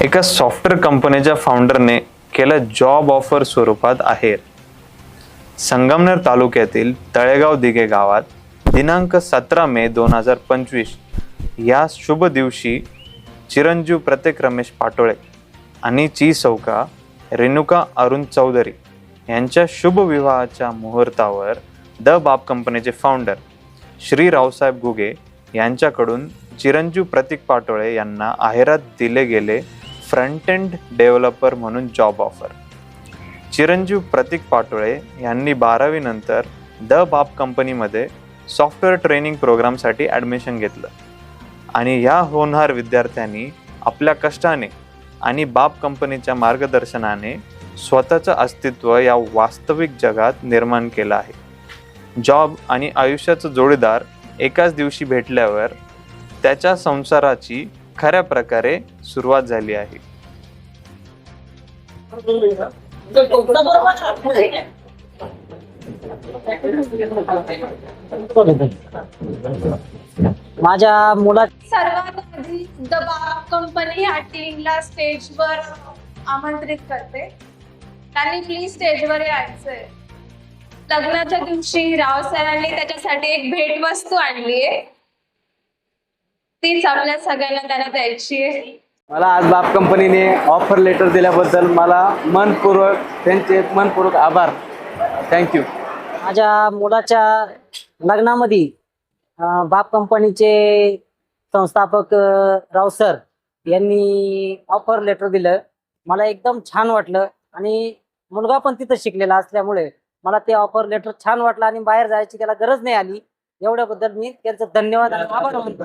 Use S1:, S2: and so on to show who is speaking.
S1: एका सॉफ्टवेअर कंपनीच्या फाउंडरने केलं जॉब ऑफर स्वरूपात आहेर. संगमनेर तालुक्यातील तळेगाव दिघे गावात दिनांक सतरा मे दोन हजार पंचवीस या शुभ दिवशी चिरंजीव प्रत्येक रमेश पाटोळे आणि ची सौका रेणुका अरुण चौधरी यांच्या शुभ विवाहाच्या मुहूर्तावर द बाप कंपनीचे फाउंडर श्री रावसाहेब गुगे यांच्याकडून चिरंजीव प्रतीक पाटोळे यांना आहेरात दिले गेले फ्रंट एंड डेव्हलपर म्हणून जॉब ऑफर चिरंजीव प्रतीक पाटोळे यांनी बारावीनंतर द बाप कंपनीमध्ये सॉफ्टवेअर ट्रेनिंग प्रोग्रामसाठी ॲडमिशन घेतलं. आणि या होणार विद्यार्थ्यांनी आपल्या कष्टाने आणि बाप कंपनीच्या मार्गदर्शनाने स्वतःचं अस्तित्व या वास्तविक जगात निर्माण केलं आहे. जॉब आणि आयुष्याचं जोडीदार एकाच दिवशी भेटल्यावर त्याच्या संसाराची खऱ्या प्रकारे सुरुवात झाली आहे.
S2: माझ्या मुला
S3: सर्वात आधी दबाव कंपनी ह्या टीमला स्टेजवर आमंत्रित करते. त्यांनी प्लीज स्टेजवर यायचंय. लग्नाच्या दिवशी राव सरांनी त्याच्यासाठी एक भेटवस्तू आणली आहे तीच आपल्या सगळ्यांना त्यांना द्यायची आहे.
S4: मला आज बाप कंपनीने ऑफर लेटर दिल्याबद्दल मला मनपूर्वक त्यांचे मनपूर्वक आभार. थँक्यू
S2: माझ्या मुलाच्या लग्नामध्ये अं, बाप कंपनीचे संस्थापक अं, राव सर यांनी ऑफर लेटर दिलं. मला एकदम छान वाटलं आणि मुलगा पण तिथं शिकलेला असल्यामुळे मला ते ऑफर लेटर छान वाटलं आणि बाहेर जायची त्याला गरज नाही आली. एवढ्याबद्दल मी त्यांचं धन्यवाद आणि आभार मानतो.